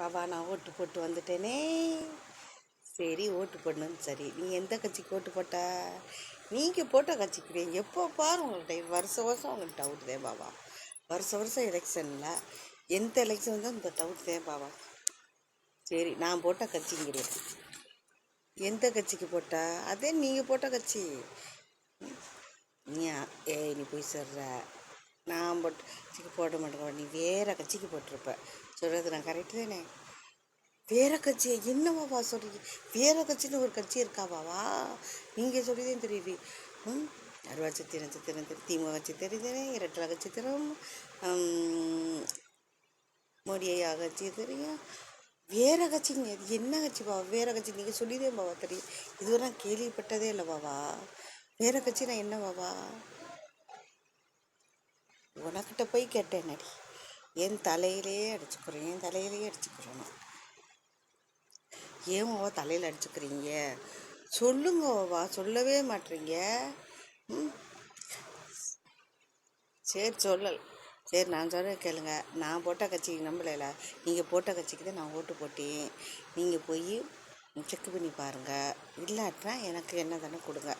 பாபா நான் ஓட்டு போட்டு வந்துட்டேனே. சரி ஓட்டு போடணும்னு சரி. நீ எந்த கட்சிக்கு ஓட்டு போட்ட? நீங்கள் போட்ட கட்சிக்கு எப்போ பாரு உங்கள்கிட்ட வருஷம் வருஷம் உங்களுக்கு டவுட் தான் பாபா வருஷம் வருஷம் எலெக்ஷனில் எந்த எலெக்ஷன் வந்தால் இந்த டவுட் தான் பாபா சரி நான் போட்ட கட்சிங்கிறேன் எந்த கட்சிக்கு போட்டா? அதே நீங்கள் போட்ட கட்சி. நீ ஏய் நீ போய் சொல்கிற நான் போட்டு கட்சிக்கு போட மாட்டேங்க நீ வேறு கட்சிக்கு போட்டிருப்ப. சொல்கிறது நான் கரெக்டு தானே? வேற கட்சி என்னவாவா சொல்கிறீங்க வேற கட்சின்னு ஒரு கட்சி இருக்காவாவா நீங்கள் சொல்லிதான் தெரியுது. ம் அருவா சித்திரம் நட்சத்திரம் தெரியும் திமுக கட்சி தெரியுது இரட்டலை கட்சித்திரம் மோடியா மோடி ஐயா கட்சி தெரியும். வேற கட்சிங்க அது என்ன கட்சி பாவா வேற கட்சி நீங்கள் சொல்லிதே பாவா தெரியும். இதுவரை நான் கேள்விப்பட்டதே இல்லை பாவா வேற கட்சி நான் என்ன பாவா உனக்கிட்ட போய் கேட்டேன் நடி என் தலையிலேயே அடிச்சுக்கிறேன் என் தலையிலேயே அடிச்சுக்கிறோம் ஏன் ஓவா தலையில் அடிச்சுக்கிறீங்க? சொல்லுங்க ஓவா சொல்லவே மாட்டீங்க. ம். சரி சொல்லல். சரி நான் சொல்ல கேளுங்க. நான் போட்ட கட்சிக்கு நம்பலைல. நீங்கள் போட்ட கட்சிக்கு தான் நான் ஓட்டு போட்டேன். நீங்கள் போய் செக் பண்ணி பாருங்கள் இல்லாட்டினா எனக்கு என்ன தானே கொடுங்க.